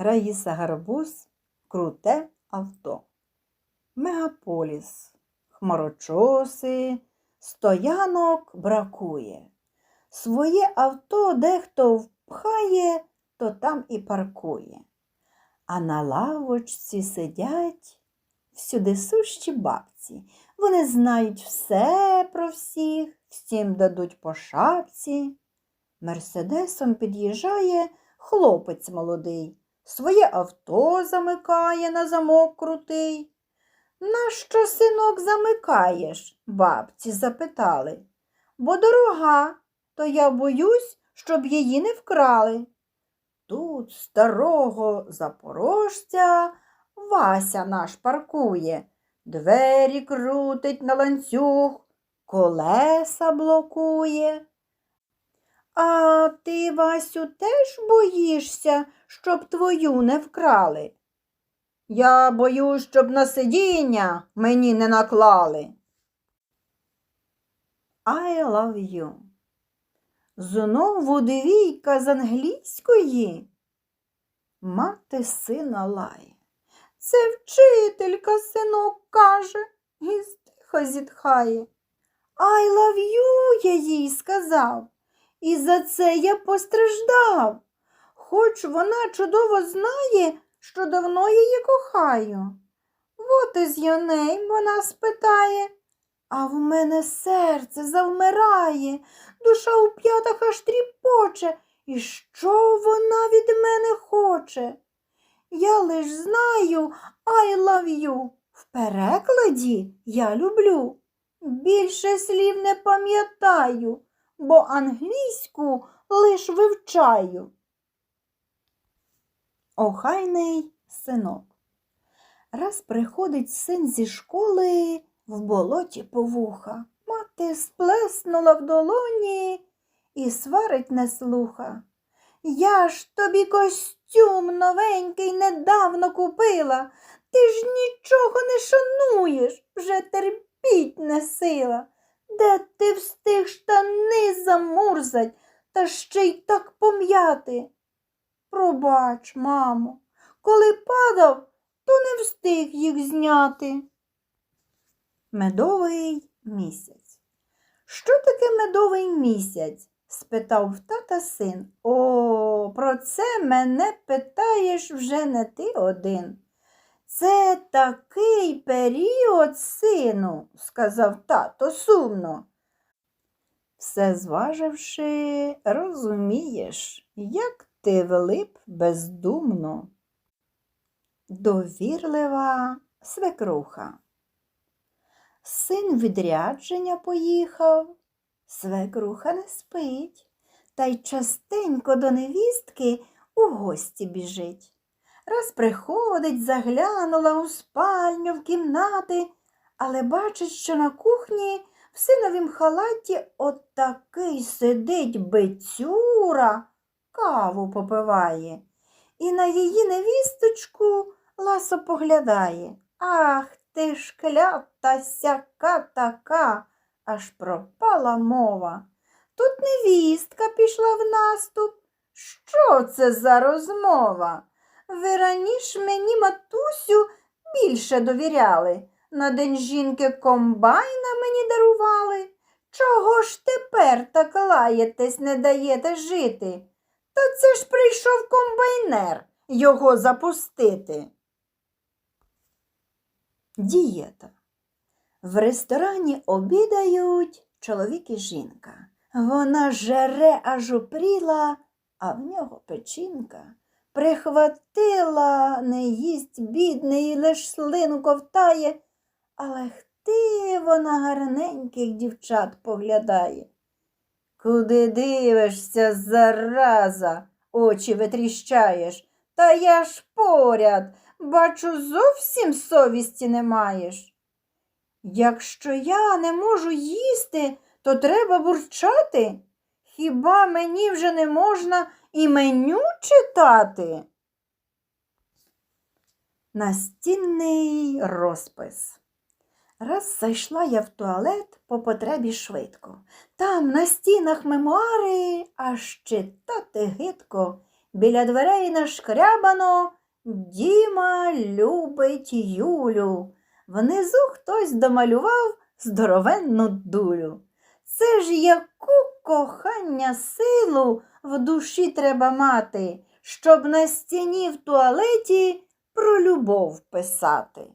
Раїса Гарбуз Круте авто. Мегаполіс. Хмарочоси, стоянок бракує. Своє авто дехто впхає, то там і паркує. А на лавочці сидять всюди сущі бабці. Вони знають все про всіх, всім дадуть по шапці. Мерседесом під'їжджає хлопець молодий, своє авто замикає на замок крутий. Нащо, синок, замикаєш? бабці запитали. Бо дорога, то я боюсь, щоб її не вкрали. Тут старого запорожця Вася наш паркує, двері крутить на ланцюг, колеса блокує. А ти, Васю, теж боїшся, щоб твою не вкрали? Я боюсь, щоб на сидіння мені не наклали. I love you. Знову двійка з англійської. Мати сина лає. Це вчителька, синок каже, і стиха зітхає. I love you, я їй сказав, і за це я постраждав, хоч вона чудово знає, що давно її кохаю. Вот із name, вона спитає, а в мене серце завмирає, душа у п'ятах аж тріпоче, і що вона від мене хоче? Я лиш знаю I love you. В перекладі я люблю. Більше слів не пам'ятаю, бо англійську лиш вивчаю. Охайний синок. Раз приходить син зі школи в болоті по вуха. Мати сплеснула в долоні і сварить не слуха. Я ж тобі костюм новенький недавно купила. Ти ж нічого не шануєш, вже терпіть не сила. Де ти встиг штани замурзать та ще й так пом'яти? Пробач, мамо, коли падав, то не встиг їх зняти. Медовий місяць. Що таке медовий місяць? спитав тата син. О, про це мене питаєш вже не ти один. Це такий період, сину, сказав тато сумно. Все зваживши, розумієш, як ти влип бездумно. Довірлива свекруха. Син відрядження поїхав, свекруха не спить, та й частенько до невістки у гості біжить. Раз приходить, заглянула у спальню в кімнати, але бачить, що на кухні в синовім халаті отакий сидить бицюра, каву попиває, і на її невісточку ласо поглядає. Ах ти ж клята сяка така, аж пропала мова. Тут невістка пішла в наступ. Що це за розмова? Ви раніше мені, матусю, більше довіряли. На день жінки комбайна мені дарували. Чого ж тепер так лаєтесь, не даєте жити? Та це ж прийшов комбайнер його запустити. Дієта. В ресторані обідають чоловік і жінка. Вона жере аж упріла, а в нього печінка. Прихватила, не їсть бідний, лиш слину ковтає, але хти вона гарненьких дівчат поглядає. Куди дивишся, зараза, очі витріщаєш, та я ж поряд, бачу, зовсім совісті не маєш. Якщо я не можу їсти, то треба бурчати. Хіба мені вже не можна і меню читати? Настінний розпис. Раз зайшла я в туалет по потребі швидко. Там на стінах мемуари аж читати гидко. біля дверей нашкрябано Діма любить Юлю. Внизу хтось домалював здоровенну дулю. Це ж яку кохання силу в душі треба мати, щоб на стіні в туалеті про любов писати.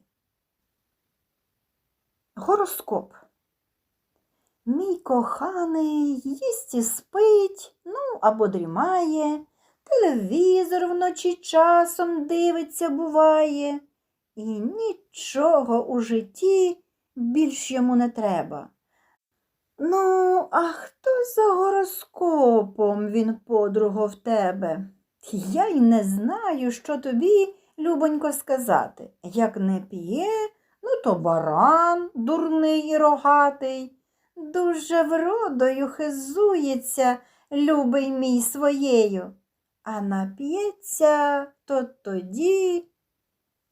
Гороскоп. Мій коханий їсть і спить, ну або дрімає, телевізор вночі часом дивиться, буває, і нічого у житті більш йому не треба. Ну, а хто за гороскопом він, подруго, в тебе? Я й не знаю, що тобі, любонько, сказати. Як не п'є, ну то баран дурний і рогатий. Дуже вродою хизується, любий мій своєю, а нап'ється, то тоді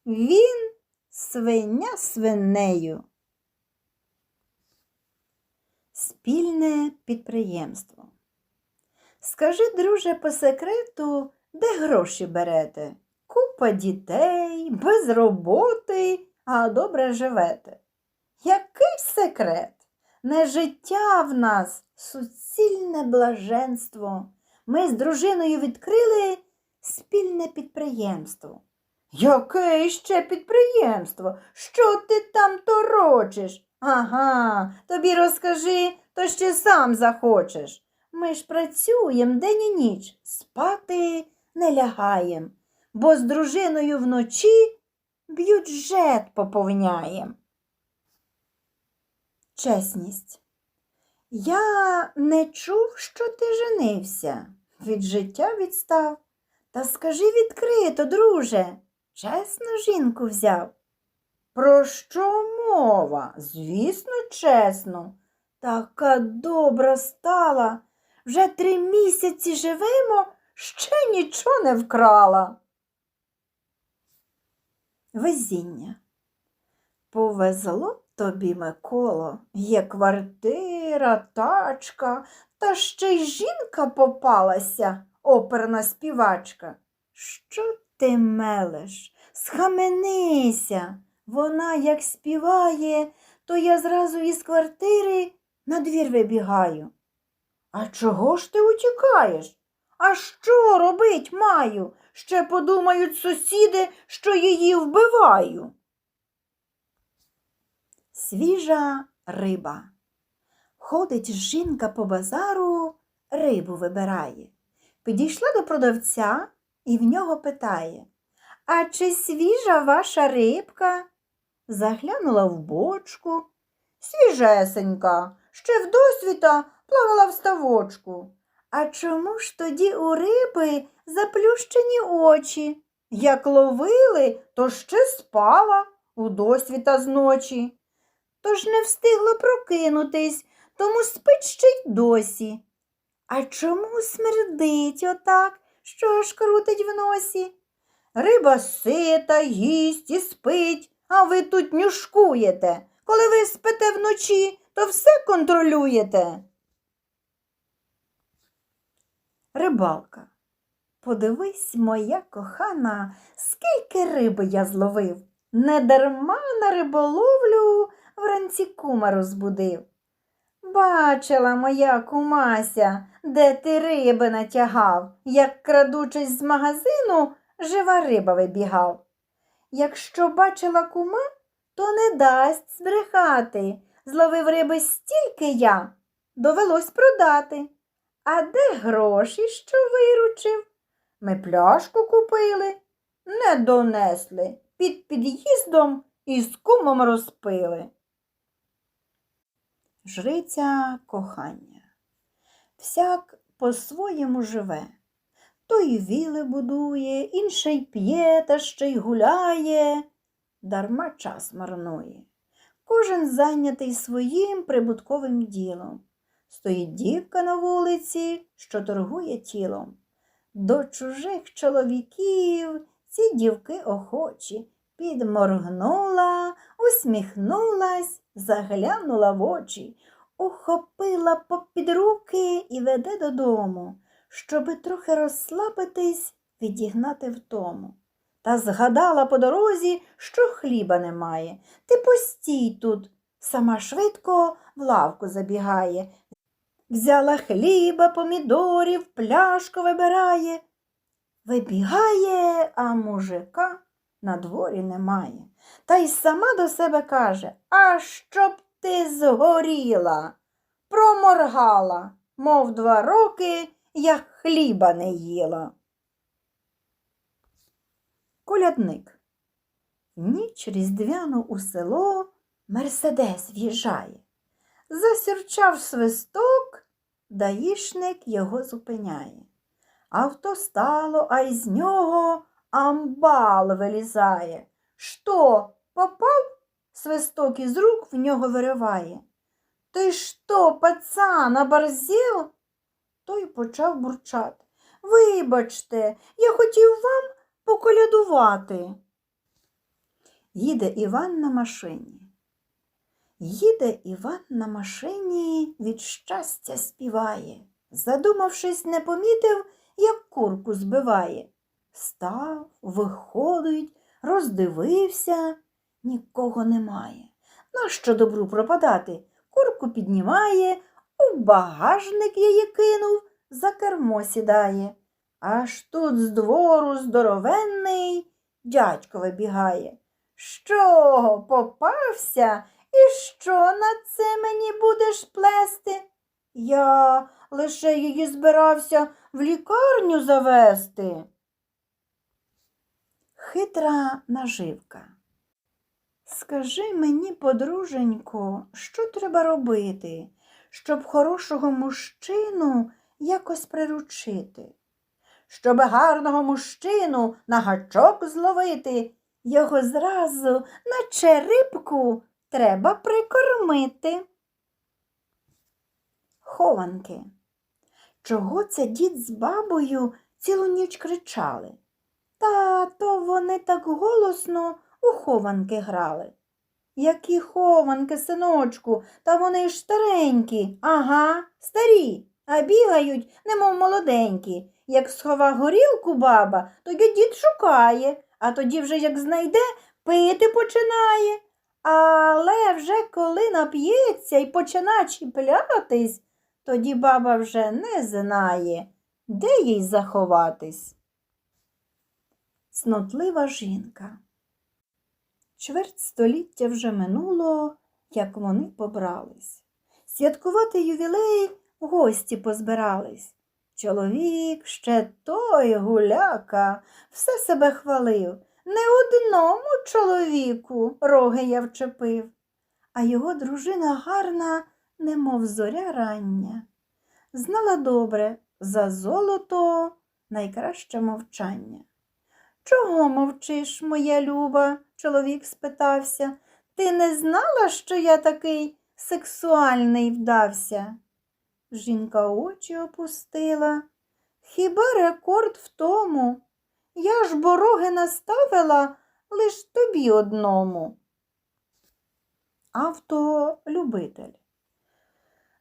він свиня свинею. Спільне підприємство. Скажи, друже, по секрету, де гроші берете? Купа дітей, без роботи, а добре живете. Який секрет? Не життя в нас, суцільне блаженство. Ми з дружиною відкрили спільне підприємство. Яке ще підприємство? Що ти там торочиш? Ага, тобі розкажи, то ще сам захочеш. Ми ж працюємо день і ніч, спати не лягаєм, бо з дружиною вночі бюджет поповняєм. Чесність. Я не чув, що ти женився, від життя відстав. Та скажи відкрито, друже, чесно жінку взяв. Про що мова? Звісно, чесно. Така добра стала. Вже три місяці живемо, ще нічого не вкрала. Везіння. Повезло тобі, Миколо, є квартира, тачка, та ще й жінка попалася, оперна співачка. Що ти мелеш? Схаменися. Вона як співає, то я зразу із квартири на двір вибігаю. А чого ж ти утікаєш? А що робить маю? Ще подумають сусіди, що її вбиваю. Свіжа риба. Ходить жінка по базару, рибу вибирає. Підійшла до продавця і в нього питає А чи свіжа ваша рибка? Заглянула в бочку. Свіжесенька, ще в досвіта плавала в ставочку. А чому ж тоді у риби заплющені очі? Як ловили, то ще спала у досвіта зночі. Тож не встигла прокинутись, тому спить ще й досі. А чому смердить отак, що аж крутить в носі? Риба сита, їсть і спить, а ви тут нюшкуєте. Коли ви спите вночі, то все контролюєте. Рибалка. Подивись, моя кохана, скільки риби я зловив. Недарма на риболовлю вранці кума розбудив. Бачила моя кумася, де ти риби натягав, як, крадучись з магазину, жива риба вибігав. Якщо бачила кума, то не дасть збрехати. Зловив риби стільки я, довелось продати. А де гроші, що виручив? Ми пляшку купили, не донесли, під під'їздом і з кумом розпили. Жриця кохання. Всяк по-своєму живе. Той віли будує, інший п'є та ще й гуляє, дарма час марнує. Кожен зайнятий своїм прибутковим ділом. Стоїть дівка на вулиці, що торгує тілом. До чужих чоловіків ці дівки охочі підморгнула, усміхнулась, заглянула в очі, ухопила попід руки і веде додому, щоби трохи розслабитись відігнати втому. Та згадала по дорозі, що хліба немає. Ти постій тут. Сама швидко в лавку забігає. Взяла хліба, помідорів, пляшку вибирає. Вибігає, а мужика на дворі немає. Та й сама до себе каже, а щоб ти згоріла, проморгала, мов два роки я хліба не їла. Колядник. Ніч різдвяну у село Мерседес в'їжджає. Засюрчав свисток, даїшник його зупиняє. Авто стало, а із нього амбал вилізає. Що, попав? Свисток із рук в нього вириває. Ти що, пацан, оборзів? Той почав бурчати. Вибачте, я хотів вам поколядувати. Їде Іван на машині. Їде Іван на машині, від щастя співає. Задумавшись, не помітив, як курку збиває. Став, виходить, роздивився, нікого немає. Нащо добру пропадати? Курку піднімає, у багажник її кинув, за кермо сідає. Аж тут з двору здоровенний дядько вибігає. Що, попався? І що на це мені будеш плести? Я лише її збирався в лікарню завести. Хитра наживка. Скажи мені, подруженько, що треба робити, щоб хорошого мужчину якось приручити? Щоб гарного мужчину на гачок зловити, його зразу, наче рибку, треба прикормити. Хованки. Чого це дід з бабою цілу ніч кричали? Та то вони так голосно у хованки грали. Які хованки, синочку, та вони ж старенькі. Ага, старі, а бігають, немов молоденькі. Як схова горілку баба, то й дід шукає, а тоді вже як знайде, пити починає. Але вже коли нап'ється і почина чіплятись, тоді баба вже не знає, де їй заховатись. Цнотлива жінка. Чверть століття вже минуло, як вони побрались. Святкувати ювілей гості позбирались. Чоловік ще той гуляка, все себе хвалив. Не одному чоловіку роги я вчепив, а його дружина гарна, немов зоря рання. Знала добре, за золото найкраще мовчання. Чого мовчиш, моя люба? Чоловік спитався. Ти не знала, що я такий сексуальний вдався? Жінка очі опустила. Хіба рекорд в тому? Я ж бороги наставила лиш тобі одному. Автолюбитель.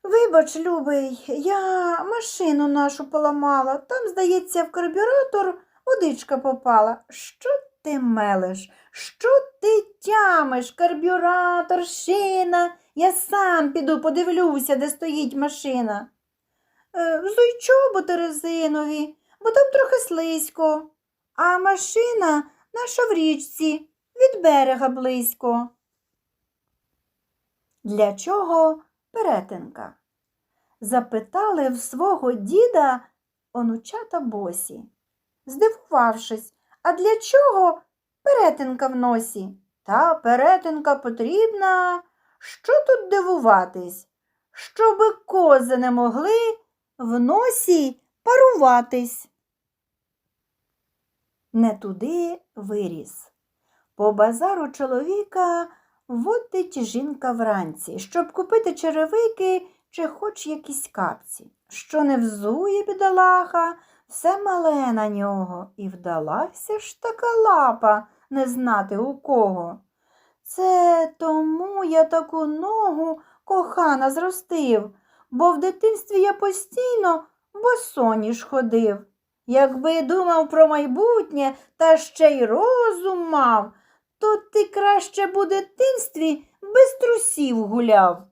Вибач, любий, я машину нашу поламала. Там, здається, в карбюратор водичка попала. Що ти мелеш? Що ти тямиш? Карбюратор, шина. Я сам піду подивлюся, де стоїть машина. Е, взуй чоботи резинові, бо там трохи слизько. А машина наша в річці, від берега близько. Для чого перетинка? Запитали в свого діда онучата босі. Здивувавшись, а для чого перетинка в носі? Та перетинка потрібна. Що тут дивуватись? Щоби кози не могли в носі паруватись. Не туди виріс. По базару чоловіка водить жінка вранці, щоб купити черевики чи хоч якісь капці. Що не взує бідолаха, все мале на нього, і вдалася ж така лапа не знати у кого. Це тому я таку ногу кохана зростив, бо в дитинстві я постійно босоніж ходив. Якби думав про майбутнє та ще й розум мав, то ти краще б у дитинстві без трусів гуляв.